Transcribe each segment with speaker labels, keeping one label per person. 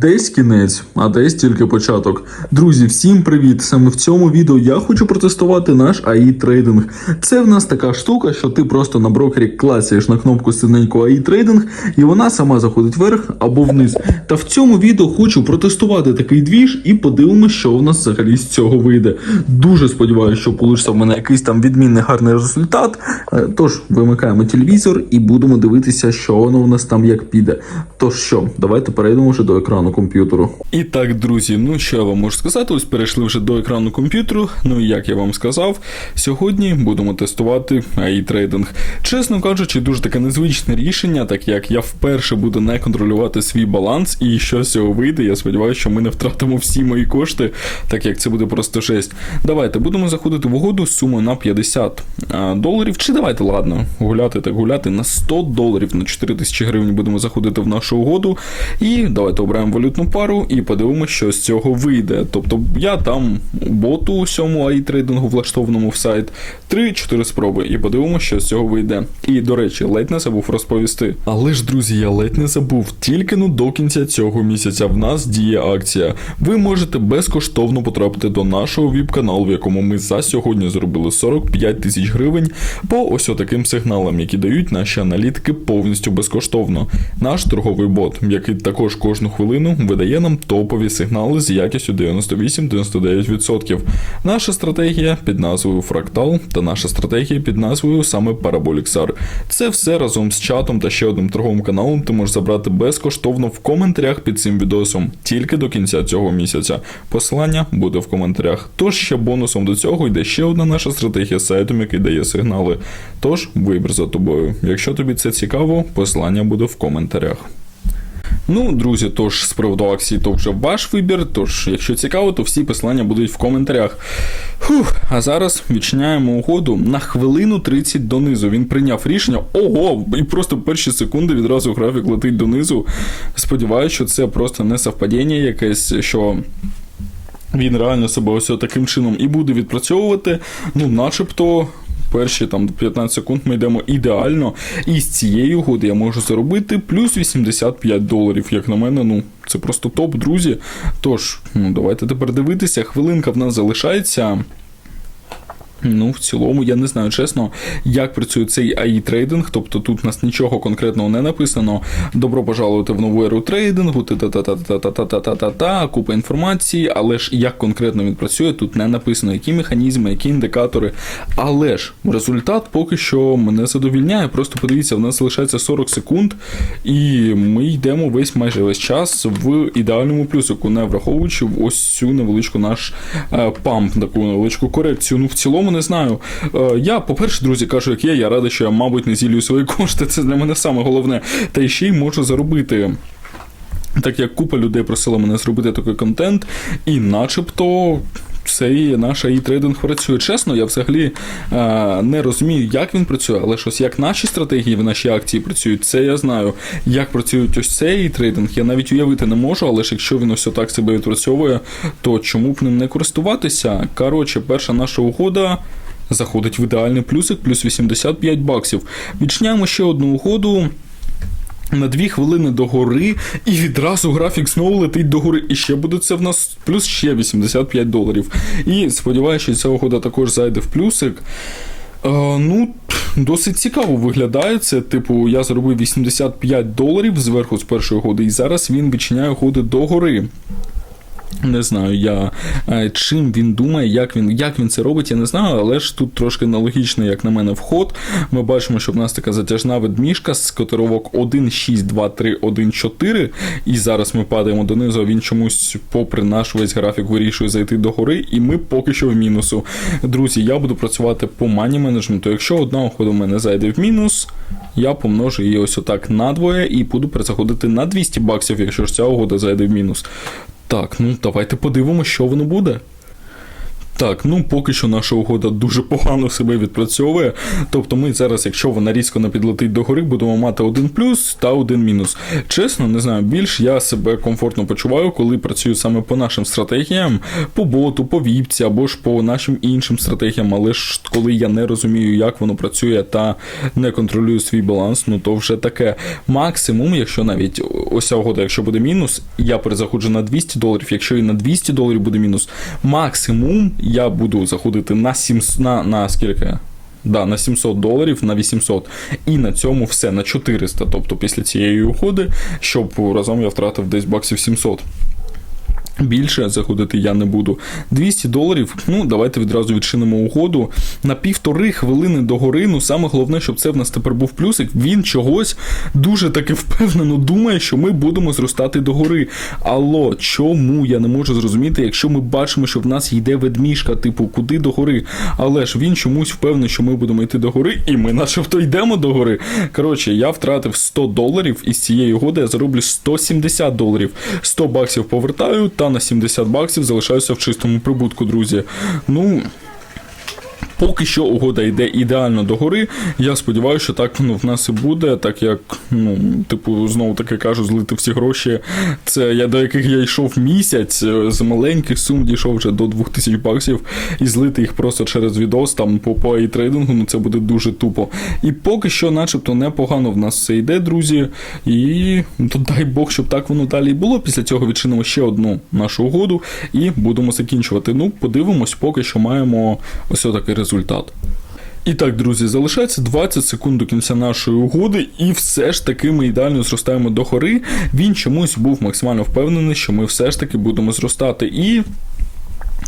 Speaker 1: Десь кінець, а десь тільки початок. Друзі, всім привіт! Саме в цьому відео я хочу протестувати наш AI трейдинг. Це в нас така штука, що ти просто на брокері клацаєш на кнопку синеньку AI трейдинг, і вона сама заходить вверх або вниз. Та в цьому відео хочу протестувати такий двіж і подивимося, що в нас взагалі з цього вийде. Дуже сподіваюся, що вийде в мене якийсь там відмінний гарний результат. Е, Тож вимикаємо телевізор і будемо дивитися, що воно в нас там як піде. Тож що, давайте перейдемо вже до екрану комп'ютеру. І так, друзі, ну що я вам можу сказати? Ось перейшли вже до екрану комп'ютеру. Ну і як я вам сказав, сьогодні будемо тестувати AI трейдинг. Чесно кажучи, дуже таке незвичне рішення, так як я вперше буду не контролювати свій баланс, і що з цього вийде. Я сподіваюся, що ми не втратимо всі мої кошти, так як це буде просто жесть. Давайте будемо заходити в угоду з сумою на 50 доларів. Чи давайте, ладно, гуляти так гуляти на 100 доларів на 4 тисячі гривень будемо заходити в нашу угоду. І давайте обираємо валютну пару і подивимося, що з цього вийде. Тобто я там боту усьому AI трейдингу влаштованому в сайт 3-4 спроби, і подивимося, що з цього вийде. І до речі, ледь не забув розповісти. Але ж, друзі, я ледь не забув. Тільки ну до кінця цього місяця в нас діє акція. Ви можете безкоштовно потрапити до нашого віп-каналу, в якому ми за сьогодні зробили 45 тисяч гривень по ось таким сигналам, які дають наші аналітики повністю безкоштовно. Наш торговий бот, який також кожну хвилину видає нам топові сигнали з якістю 98-99%. Наша стратегія під назвою Фрактал та наша стратегія під назвою саме Параболіксар. Це все разом з чатом та ще одним торговим каналом ти можеш забрати безкоштовно в коментарях під цим відосом тільки до кінця цього місяця. Посилання буде в коментарях. Тож ще бонусом до цього йде ще одна наша стратегія з сайтом, який дає сигнали. Тож вибір за тобою. Якщо тобі це цікаво, посилання буде в коментарях. Ну, друзі, тож з приводу акції, то вже ваш вибір. Тож, якщо цікаво, то всі посилання будуть в коментарях. Фух, а зараз відчиняємо угоду на хвилину 30 донизу. Він прийняв рішення. Ого! І просто перші секунди відразу графік летить донизу. Сподіваюся, що це просто не совпадіння якесь, що. Він реально себе ось таким чином і буде відпрацьовувати. Ну, начебто, перші там 15 секунд ми йдемо ідеально. І з цієї угоди я можу заробити плюс 85 доларів. Як на мене, ну це просто топ, друзі. Тож, ну давайте тепер дивитися. Хвилинка в нас залишається. Ну, в цілому, я не знаю чесно, як працює цей AI трейдинг, тобто тут у нас нічого конкретного не написано. Добро пожалувати в нову еру трейдингу, та-та-та-та-та-та-та-та-та, купа інформації, але ж як конкретно він працює, тут не написано, які механізми, які індикатори. Але ж результат поки що мене задовільняє. Просто подивіться, в нас залишається 40 секунд, і ми йдемо весь майже весь час в ідеальному плюсику, не враховуючи ось цю невеличку наш памп, таку невеличку корекцію. Ну, в цілому не знаю. Е, я, по-перше, друзі, кажу, як є, я радий, що я, мабуть, не зілюю свої кошти. Це для мене саме головне. Та ще й можу заробити. Так як купа людей просила мене зробити такий контент, і начебто. Цей наш AI трейдинг працює чесно, я взагалі е, не розумію, як він працює, але ж ось як наші стратегії в нашій акції працюють, це я знаю. Як працюють ось цей трейдинг, я навіть уявити не можу, але ж якщо він ось отак себе відпрацьовує, то чому б ним не користуватися? Коротше, перша наша угода. Заходить в ідеальний плюсик, плюс 85 баксів. Відчиняємо ще одну угоду. На дві хвилини до гори, і відразу графік знову летить до гори. І ще буде це в нас плюс ще 85 доларів. І сподіваюся, що ця угода також зайде в плюсик. Е, ну, досить цікаво виглядає це. Типу, я зробив 85 доларів зверху з першої угоди, і зараз він відчиняє угоди до гори. Не знаю, я е, чим він думає, як він як він це робить, я не знаю, але ж тут трошки нелогічний, як на мене, вход. Ми бачимо, що в нас така затяжна ведмішка з котировок 1, 6, 2, 3, 1, 4. І зараз ми падаємо донизу, а він чомусь, попри наш весь графік, вирішує зайти до гори, і ми поки що в мінусу. Друзі, я буду працювати по мані менеджменту. Якщо одна ухода в мене зайде в мінус, я помножу її ось отак надвоє і буду перезаходити на 200 баксів, якщо ж ця угода зайде в мінус. Так, ну давайте подивимося, що воно буде. Так, ну поки що наша угода дуже погано себе відпрацьовує. Тобто ми зараз, якщо вона різко не підлетить до гори, будемо мати один плюс та один мінус. Чесно, не знаю, більш я себе комфортно почуваю, коли працюю саме по нашим стратегіям, по боту, по віпці або ж по нашим іншим стратегіям. Але ж коли я не розумію, як воно працює та не контролюю свій баланс, ну то вже таке максимум, якщо навіть ось ця угода, якщо буде мінус, я перезаходжу на 200 доларів. Якщо і на 200 доларів буде мінус, максимум я буду заходити на 700, на, на скільки? Да, на 700 доларів, на 800. І на цьому все, на 400. Тобто після цієї угоди, щоб разом я втратив десь баксів 700. Більше заходити я не буду. 200 доларів. Ну, давайте відразу відчинимо угоду. На півтори хвилини до гори. Ну, саме головне, щоб це в нас тепер був плюсик. Він чогось дуже таки впевнено думає, що ми будемо зростати до гори. Алло, чому я не можу зрозуміти, якщо ми бачимо, що в нас йде ведмішка, типу, куди до гори. Але ж він чомусь впевнений, що ми будемо йти до гори, і ми начебто йдемо до гори. Коротше, я втратив 100 доларів, і з цієї угоди я зароблю 170 доларів. 100 баксів повертаю, та на 70 баксів залишаюся в чистому прибутку, друзі. Ну. Поки що угода йде ідеально до гори. Я сподіваюся, що так воно в нас і буде, так як, ну, типу, знову таки кажу, злити всі гроші. Це я до яких я йшов місяць, е, з маленьких сум дійшов вже до 2000 баксів, і злити їх просто через відос там по по трейдингу, ну це буде дуже тупо. І поки що, начебто, непогано в нас все йде, друзі. І ну, то дай Бог, щоб так воно далі було. Після цього відчинимо ще одну нашу угоду і будемо закінчувати. Ну, подивимось, поки що маємо ось такий результат. І так, друзі, залишається 20 секунд до кінця нашої угоди, і все ж таки ми ідеально зростаємо до гори. Він чомусь був максимально впевнений, що ми все ж таки будемо зростати. І.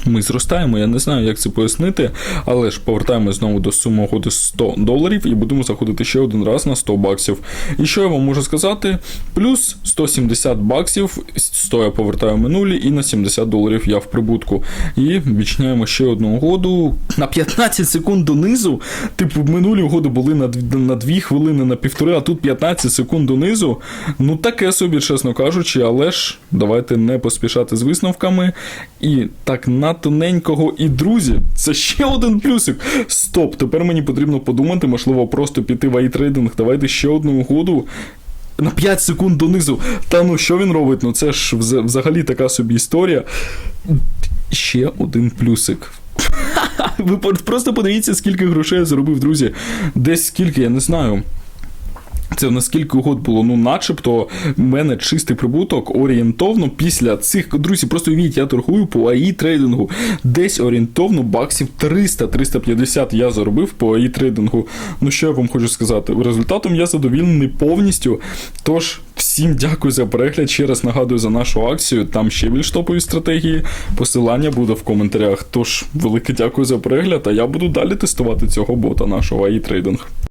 Speaker 1: Ми зростаємо, я не знаю, як це пояснити, але ж повертаємось знову до суми угоди 100 доларів і будемо заходити ще один раз на 100 баксів. І що я вам можу сказати? Плюс 170 баксів, 100 я повертаю минулі, і на 70 доларів я в прибутку. І відчиняємо ще одну угоду на 15 секунд донизу. Типу, минулі угоди були на 2, на 2 хвилини, на півтори, а тут 15 секунд донизу. Ну таке собі, чесно кажучи, але ж давайте не поспішати з висновками. І так на тоненького і друзі, це ще один плюсик. Стоп, тепер мені потрібно подумати, можливо, просто піти в айтрейдинг. Давайте ще одну угоду. На 5 секунд донизу. Та ну що він робить? Ну це ж взагалі така собі історія. Ще один плюсик. Ви просто подивіться, скільки грошей я заробив, друзі. Десь скільки, я не знаю. Це наскільки угод було, ну начебто, в мене чистий прибуток орієнтовно після цих друзі. Просто уявіть, я торгую по АІ трейдингу. Десь орієнтовно баксів 300-350 я заробив по АІ трейдингу. Ну що я вам хочу сказати? Результатом я задовільний повністю. Тож, всім дякую за перегляд. Ще раз нагадую за нашу акцію. Там ще більш топові стратегії. Посилання буде в коментарях. Тож, велике дякую за перегляд, а я буду далі тестувати цього бота нашого АІ трейдинг.